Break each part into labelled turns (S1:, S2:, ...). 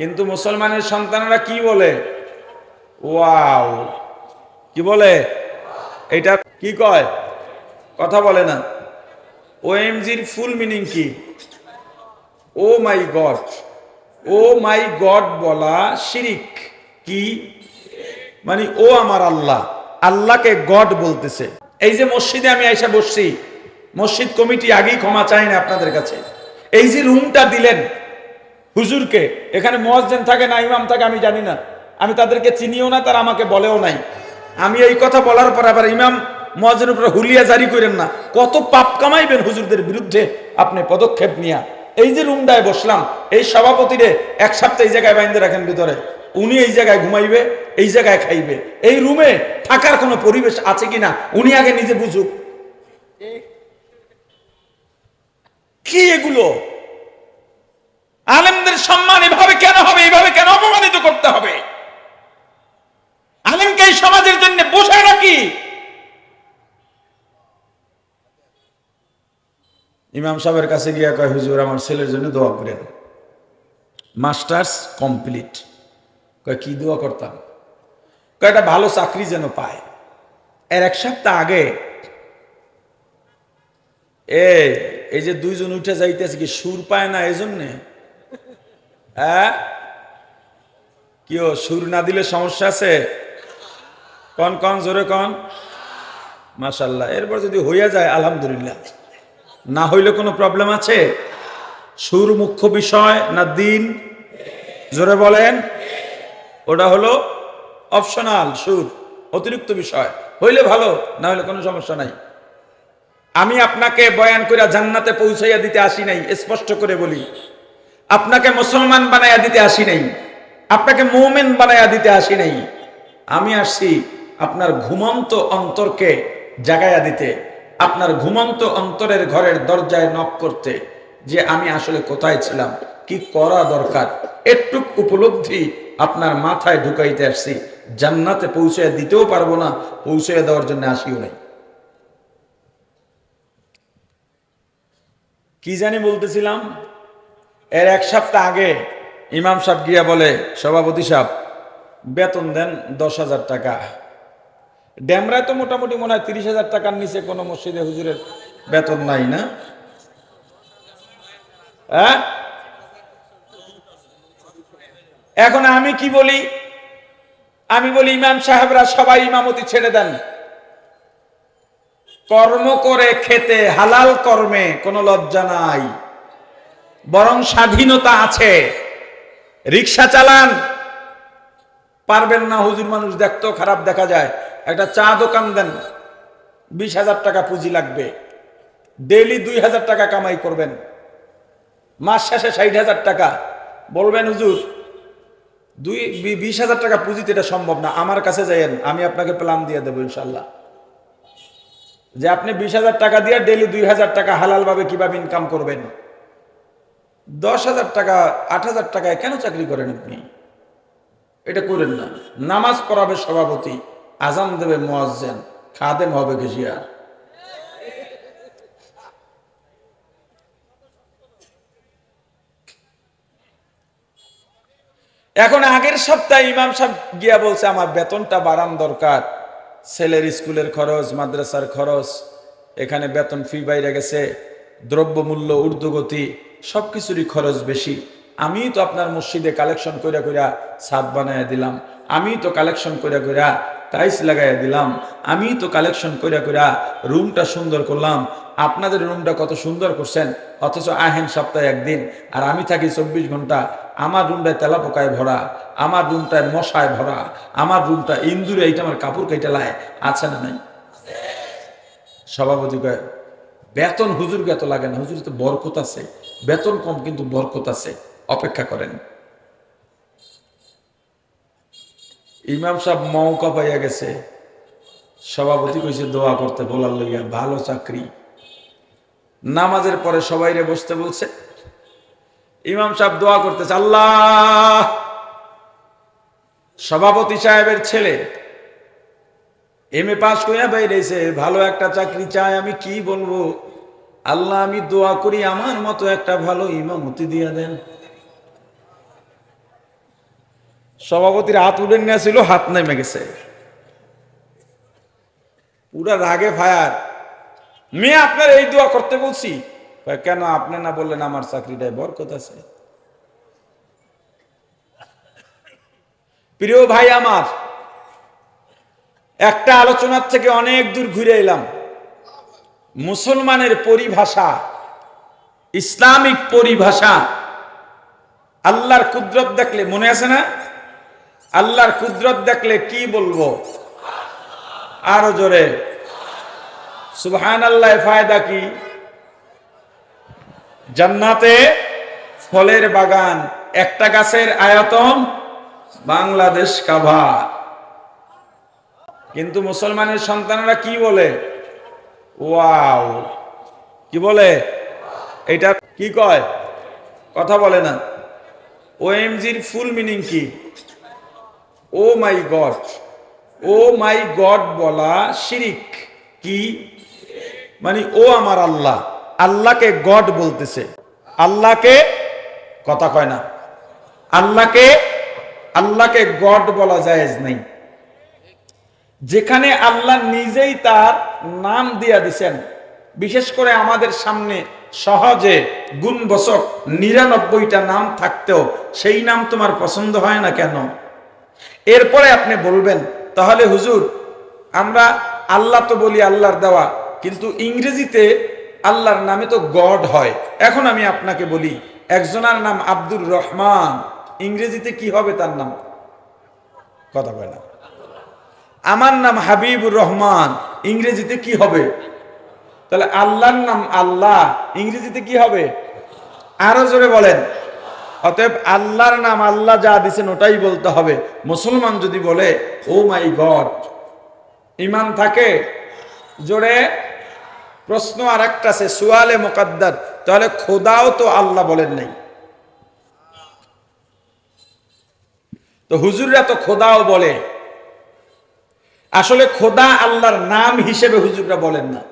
S1: কিন্তু মুসলমানের সন্তানরা কি বলে? ওয়াও। কি বলে? এটা কি কয়? কথা বলে না। ওএমজির ফুল মিনিং কি? ও মাই গড। ও মাই গড বলা শিরিক। কি? মানে ও আমার আল্লাহ। আল্লাহকে গড বলতেছে। এই যে মসজিদে আমি আইসা বসছি, মসজিদ কমিটি আগেই ক্ষমা চাই না আপনাদের কাছে। এই যে রুমটা দিলেন হুজুরকে, এখানে মোয়াজ্জেন থাকে না, ইমাম থাকে, আমি জানি না। আমি তাদেরকে চিনিও না, তারা আমাকে বলেও নাই। আমি এই কথা বলার পর আবার ইমাম মোয়াজ্জেনের উপরে হুলিয়া জারি করেন না। কত পাপ কামাইবেন হুজুরদের বিরুদ্ধে আপনি পদক্ষেপ নিয়া। এই যে রুমটায় বসলাম, এই সভাপতিরে এক সপ্তাহ এই জায়গায় বাইন্দে রাখেন ভিতরে। উনি এই জায়গায় ঘুমাইবে, এই জায়গায় খাইবে। এই রুমে থাকার কোনো পরিবেশ আছে কিনা, উনি আগে নিজে বুঝুক। কি এগুলো? আলেমদের সম্মান এভাবে কেন হবে? এইভাবে কেন অপমানিত করতে হবে? আলেমকে এই সমাজের জন্য বসে নাকি? ইমাম সাহেবের কাছে গিয়া কয়, হুজুর, আমার ছেলের জন্য দোয়া করেন মাস্টার্স কমপ্লিট কয়, কি দোয়া করতাম? কয়, একটা ভালো চাকরি যেন পায়। এর এক সপ্তাহ আগে এ, এই যে দুইজন উঠে যাইতেছে কি, সুর পায় না এই জন্যে হ্যাঁ? কি ও, সুর না দিলে সমস্যা আছে? কন কন, জোরে কন। মাশাল্লাহ এরপর যদি হইয়া যায়, আলহামদুলিল্লাহ। না হইলে কোনো প্রবলেম আছে? সুর মুখ্য বিষয় না দিন? জোরে বলেন। ওটা হলো অপশনাল সুর, অতিরিক্ত বিষয়। হইলে ভালো, না হইলে কোনো সমস্যা নাই। আমি আপনাকে বয়ান করে জান্নাতে পৌঁছাইয়া দিতে আসি নাই, স্পষ্ট করে বলি। আপনাকে মুসলমান বানাইয়া দিতে আসি নাই। আপনাকে মোমেন বানাইয়া দিতে আসি নাই। আমি আসছি আপনার ঘুমন্ত অন্তরকে জাগাইয়া দিতে, আপনার ঘুমন্ত অন্তরের ঘরের দরজায় নক করতে যে আমি আসলে কোথায় ছিলাম, কি করা দরকার একটুক উপলব্ধি আপনার মাথায় ঢুকাইতে আসছি। জান্নাতে পৌঁছাইয়া দিতেও পারব না, পৌঁছাইয়া দেওয়ার জন্য আসিও নাই। কি জানি বলতেছিলাম? এর এক সপ্তাহ আগে ইমাম সাহেব গিয়া বলে, সভাপতি সাহেব, বেতন দেন দশ হাজার টাকা। ড্যামরায় তো মোটামুটি মনে হয় তিরিশ হাজার টাকার নিচে কোনো মসজিদে হুজুরের বেতন নাই না? হ্যাঁ? এখন আমি কি বলি? আমি বলি, ইমাম সাহেবরা সবাই ইমামতি ছেড়ে দেন। কর্ম করে খেতে হালাল কর্মে কোনো লজ্জা নাই। বরং স্বাধীনতা আছে। রিক্সা চালান। পারবেন না হুজুর মানুষ দেখতেও খারাপ দেখা যায়। একটা চা দোকান দেন, বিশ হাজার টাকা পুঁজি লাগবে। ডেইলি দুই হাজার টাকা কামাই করবেন। মাস শেষে ষাট হাজার টাকা। বলবেন, হুজুর, দুই বিশ হাজার টাকা পুঁজিতে এটা সম্ভব না। আমার কাছে যাইয়েন, আমি আপনাকে প্ল্যান দিয়ে দেবো ইনশাল্লাহ যে আপনি বিশ হাজার টাকা দিয়ে ডেলি দুই হাজার টাকা হালালভাবে কীভাবে ইনকাম করবেন? দশ হাজার টাকা, আট হাজার টাকায় কেন চাকরি করেন আপনি? এটা করেন না। নামাজ পড়াবে সভাপতি, আজান দেবে মোয়াজ্জেন, খাদেম হবে কেশিয়ার এখন আগের সপ্তাহে ইমাম সাহেব গিয়া বলছে, আমার বেতনটা বাড়ান দরকার। ছেলের স্কুলের খরচ, মাদ্রাসার খরচ, এখানে বেতন ফি বাইরে গেছে। দ্রব্যমূল্য, ঊর্ধ্বগতি সব কিছুরই খরচ বেশি। আমি তো আপনার মসজিদে কালেকশন কইরা কইরা ছাদ বানাইয়া দিলাম। আমি তো কালেকশন কইরা কইরা টাইলস লাগাইয়া দিলাম। আমি তো কালেকশন কইরা কইরা রুমটা সুন্দর করলাম। আপনাদের রুমটা কত সুন্দর করছেন, অথচ আহেন সপ্তাহে একদিন। আর আমি থাকি চব্বিশ ঘণ্টা। আমার রুমটায় তেলা পোকায় ভরা, আমার রুমটায় মশায় ভরা, আমার রুমটা ইন্দুরে এইটা আমার কাপড় কেটে লায়, আছে না নাই? সভাপতি কয় বেতন হুজুর এত লাগে না হুজুর তো বরকত আছে। বেতন কম, কিন্তু বরকত আছে। অপেক্ষা করেন। ইমাম সাহেব মৌকা পাইয়া গেছে। সভাপতি কইছে, দোয়া করতে, বলার লইয়া ভালো চাকরি। নামাজের পরে সবাইরে বসতে বলছে। ইমাম সাহেব দোয়া করতেছে, আল্লাহ! সভাপতি সাহেবের ছেলে এম এ পাস করিয়া বাইরেছে ভালো একটা চাকরি চাই, আমি কি বলব? আল্লাহ, আমি দোয়া করি, আমার মতো একটা ভালো ইমামতি দিয়া দেন। সভাপতির হাত উঠে নিয়েছিল হাত নেমে গেছে। পুরা রাগে ফায়ার। মেয়ে আপনার এই দোয়া করতে বলছি। কেন আপনি না বললেন আমার চাকরিটায় বরকত আছে? প্রিয় ভাই আমার একটা আলোচনার থেকে অনেক দূর ঘুরে এলাম। মুসলমানের পরিভাষা, ইসলামিক পরিভাষা, আল্লাহর কুদরত দেখলে মনে আছে না? আল্লাহর কুদরত দেখলে কি বলব? আরও জোরে। সুবহান আল্লাহ ফায়দা কি? জান্নাতে ফলের বাগান, একটা গাছের আয়তন বাংলাদেশ কাভা কিন্তু মুসলমানের সন্তানরা কি বলে? ওয়াও। কি বলে? এটা কি কয়? কথা বলে না। ওএমজির ফুল মিনিং কি? ও মাই গড। ও মাই গড বলা শিরিক। কি? মানে ও আমার আল্লাহ। আল্লাহকে গড বলতেছে। আল্লাহকে কথা কয় না। আল্লাহকে আল্লাহকে গড বলা জায়েজ নাই। যেখানে আল্লাহ নিজেই তার নাম দিয়া দিছেন। বিশেষ করে আমাদের সামনে সহজে গুণবচক নিরানব্বইটা নাম থাকতেও সেই নাম তোমার পছন্দ হয় না কেন? এরপরে আপনি বলবেন, তাহলে হুজুর, আমরা আল্লাহ তো বলি আল্লাহর দেওয়া, কিন্তু ইংরেজিতে আল্লাহর নামে তো গড হয়। এখন আমি আপনাকে বলি, একজনের নাম আব্দুর রহমান, ইংরেজিতে কি হবে তার নাম? কথা বলে না। আমার নাম হাবিবুর রহমান, ইংরেজিতে কি হবে? তাহলে আল্লাহর নাম আল্লাহ, ইংরেজিতে কি হবে? আরও জোরে বলেন। অতএব আল্লাহর নাম আল্লাহ যা দিছেন ওটাই বলতে হবে। মুসলমান যদি বলে, ও মাই গড ইমান থাকে? জোরে। প্রশ্ন আর একটা আছে, সুয়ালে মোকাদ্দার। তাহলে খোদাও তো আল্লাহ বলেন নাই। তো হুজুররা তো খোদাও বলে। আসলে খোদা আল্লাহর নাম হিসেবে হুজুররা বলেন না।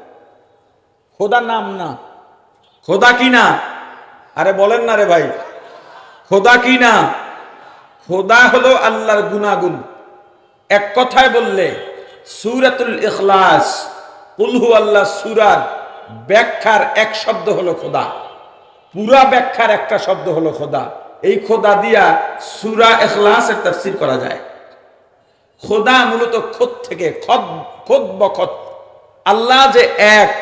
S1: খোদা নাম না। খোদা কি না? আরে বলেন না রে ভাই। খোদা কি না? খোদা হলো আল্লাহর গুনাগুন এক কথায় বললে, সুরাতুল ইখলাস উলহু আল্লাহ সুরার ব্যাখ্যার এক শব্দ হলো খোদা। পুরা ব্যাখ্যার একটা শব্দ হলো খোদা। এই খোদা দিয়া সুরা এখলাসের তাফসির করা যায়। খোদা মূলত খোদ থেকে খদ, খোদ বখত আল্লাহ যে এক,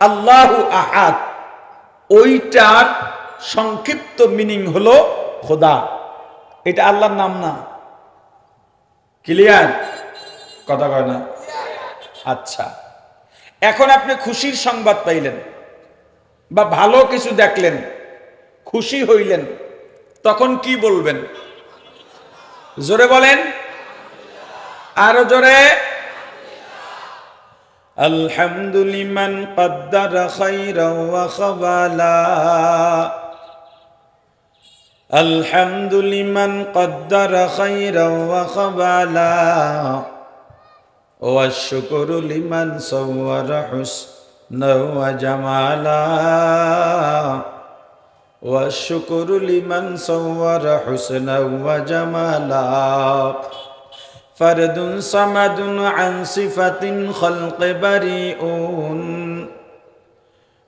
S1: আল্লাহু আহাদ। ওইটার সংক্ষিপ্ত মিনিং হলো খোদা। এটা আল্লাহর নাম না। ক্লিয়ার? কথা কয় না? আচ্ছা। এখন আপনি খুশির সংবাদ পাইলেন বা ভালো কিছু দেখলেন, খুশি হইলেন, তখন কি বলবেন? জোরে বলেন। আরো জোরে আলহামদুলিমান কদ্দার খাইরা ওয়া খাবালা আলহামদুলিমান কদ্দার খাইরা ওয়া খাবালা والشكر لمن صور حسنا وجمالا والشكر لمن صور حسنا وجمالا فرد صمد عن صفة خلق بريء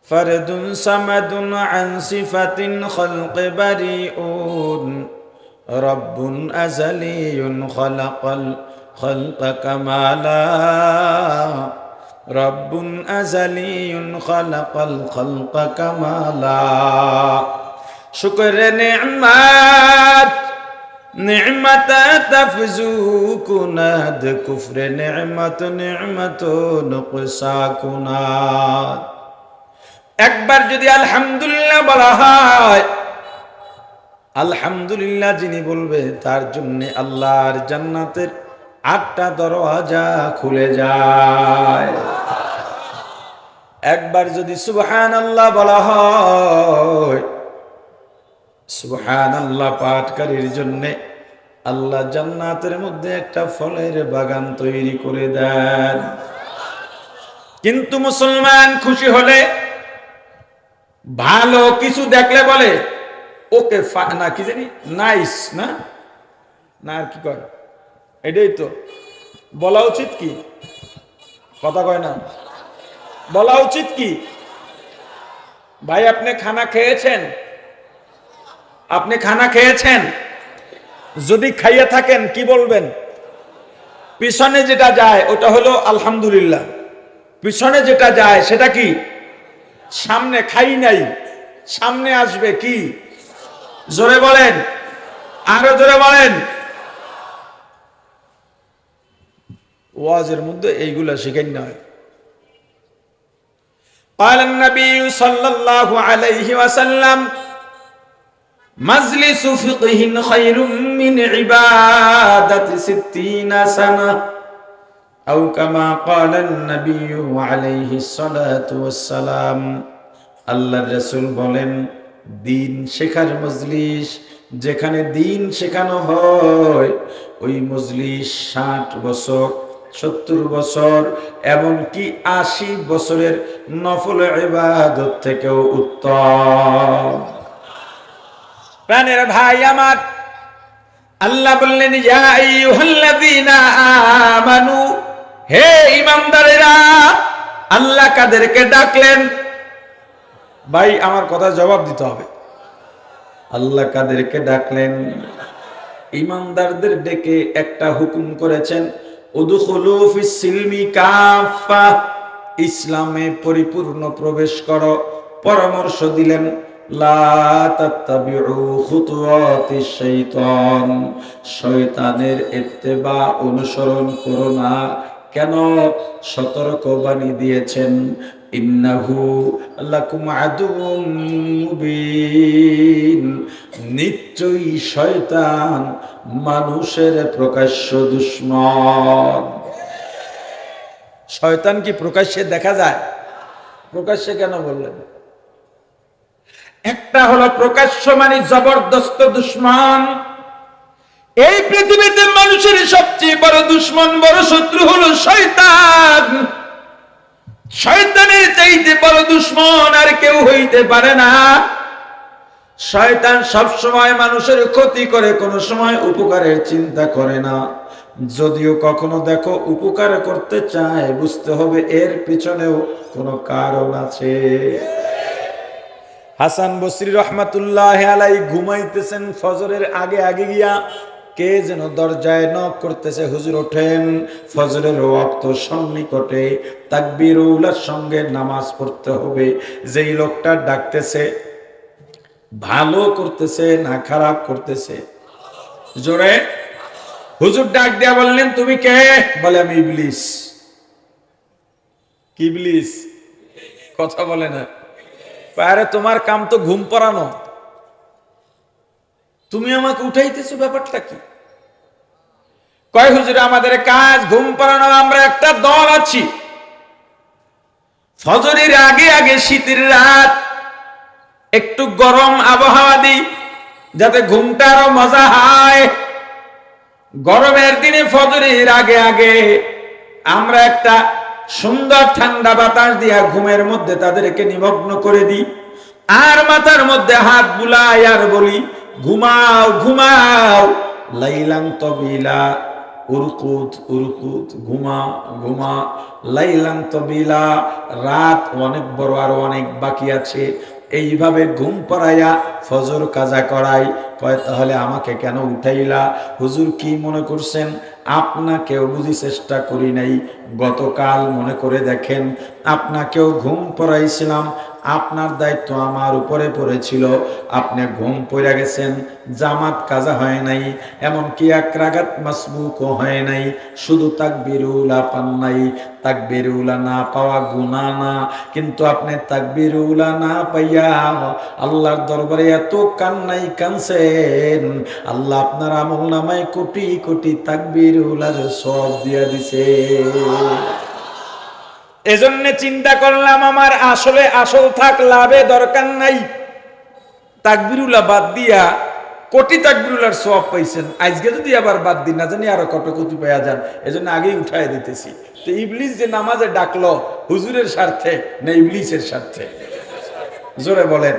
S1: فرد صمد عن صفة خلق بريء رب أزلي خلق الخلق كمالا رب أزلي خلق الخلق كمالا شكر نعمات نعمة تفزو كناد كفر نعمة نعمة نقصا كناد একবার যদি আলহামদুলিল্লাহ বলা হয় আলহামদুলিল্লাহ যিনি বলবে তার জন্য আল্লাহর জান্নাতের আটটা দরওয়াজা খুলে যায় একবার যদি সুবহান আল্লাহ বলা হয় সুবহান আল্লাহ পাঠকারীর জন্যে আল্লাহ জান্নাতের মধ্যে একটা ফলের বাগান তৈরি করে দেন। কিন্তু মুসলমান খুশি হলে ভালো কিছু দেখলে বলে, ওকে না, কি জানি, নাইস না? না কি কয়? এটাই তো। বলা উচিত কি? কথা কয় না। বলা উচিত কি? ভাই, আপনি খানা খেয়েছেন? আপনি খানা খেয়েছেন যদি খাইয়ে থাকেন কি বলবেন পিছনে যেটা যায় ওটা হলো আলহামদুলিল্লাহ পিছনে যেটা যায় সেটা কি সামনে খাই নাই সামনে আসবে কি জোরে বলেন আরো জোরে বলেন ওয়াজের মধ্যে এইগুলা শিখেন না قال النبي صلى الله عليه وسلم মাজলিসু ফিকহিন খায়রুম মিন ইবাদাতি সিত্তিনা সানা আও কামা ক্বালা আন-নবী আলাইহি সালাতু ওয়াসসালাম। আল্লাহর রাসূল বলেন, দিন শেখার মজলিস, যেখানে দিন শেখানো হয়, ওই মজলিস ষাট বছর, সত্তর বছর এবং কি আশি বছরের নফল ইবাদত থেকেও উত্তম। প্রাণের ভাই আমার। আল্লাহ বললেন আমানু, হে ইমানদারেরা আল্লাহ কাদেরকে ডাকলেন? ভাই, আমার কথা জবাব দিতে হবে। আল্লাহ কাদেরকে ডাকলেন। ইমানদারদের ডেকে একটা হুকুম করেছেন ইসলামে পরিপূর্ণ প্রবেশ করো, পরামর্শ দিলেন শয়তানের ইত্তেবা অনুসরণ করো না। কেন? সতর্ক বাণী দিয়েছেন, ইন্নাহু আদুউম মুবিন। নিশ্চয়ই শয়তান মানুষের প্রকাশ্য দুশ্মন। শয়তান কি প্রকাশ্যে দেখা যায়? প্রকাশ্যে কেন বললেন? একটা হলো প্রকাশ্য মানে জবরদস্ত দুশ্মন। এই পৃথিবীতে মানুষের সবচেয়ে বড় দুশ্মন, বড় শত্রু হলো শয়তান। শয়তানের চাইতে বড় দুশ্মন আর কেউ হইতে পারে না। শয়তান সব সময় মানুষের ক্ষতি করে, কোনো সময় উপকারের চিন্তা করে না। যদিও কখনো দেখো উপকার করতে চায়, বুঝতে হবে এর পিছনেও কোনো কারণ আছে। হাসান বসরি রহমাতুল্লাহ আলাই ঘুমাইতেছেন ফজরের আগে আগে গিয়া। কে যেন দরজায় নক করতেছে, হুজুর ওঠেন। ফজরের ওয়াক্ত সন্নিকটে তাকবির উলার সঙ্গে নামাজ পড়তে হবে। যেই লোকটা ডাকতেছে, ভালো করতেছে না খারাপ করতেছে? জোরে হুজুর ডাক দিয়া বললেন, তুমি কে? বলে, আমি ইবলিস। কি ইবলিস? কথা বলে না। আরে, তোমার কাম তো ঘুম পড়ানো তুমি আমাকে উঠাইতেছো ব্যাপারটা কি? কয়, হুজুর, আমাদের কাজ ঘুম পড়ানো আমরা একটা দল আছি। ফজরের আগে আগে শীতের রাত, একটু গরম আবহাওয়া দিই, যাতে ঘুমটা আরও মজা হয়। গরমের দিনে ফজরের আগে আগে আমরা একটা সুন্দর ঠান্ডা বাতাস দিয়া ঘুমের মধ্যে তাদেরকে নিমগ্ন করে দিই আর মাথার মধ্যে হাত বুলাই আর বলি, ঘুমাও ঘুমাও লাইলাং তবিলা, উরকুত উরকুত, ঘুমা ঘুমা লাইলাং তবিলা, রাত অনেক বড় আর অনেক বাকি আছে। এইভাবে ঘুম পড়াইয়া ফজর কাজা করাই, কয়, তাহলে আমাকে কেন উঠাইলা? হুজুর কি মনে করছেন? আপনাকেও বুঝি চেষ্টা করি নাই। গতকাল মনে করে দেখেন, আপনাকেও ঘুম পড়াইছিলাম আপনার দায়িত্ব আমার উপরে পড়েছিল। আপনি ঘুম পড়ে গেছেন, জামাত কাজা হয় নাই, এমনকি এক রাগাত মাসবুকও হয় নাই। শুধু তাক বেরুলা পান নাই তাক বেরুলা না পাওয়া গুণা না। কিন্তু আপনি তাক বেরুলা না পাইয়া আল্লাহর দরবারে এত কান্নাই কানছেন আল্লাহ আপনার আমল নামায় কোটি কোটি তাক বেরুলার সব দিয়া দিছে। এজন্য চিন্তা করলাম, আমার আসলে আসল থাক, লাভে দরকার নাই। তাকবিরুলা বাদ দিয়া কোটি তাকবিরুলার সব পাইছেন। আজকে যদি আবার বাদ দিন না জানি আরও কত কোটি পাইয়া যান। এজন্য আগেই উঠাই দিতেছি। তো ইবলিস যে নামাজে ডাকলো, হুজুরের স্বার্থে, না ইবলিসের স্বার্থে? জোরে বলেন।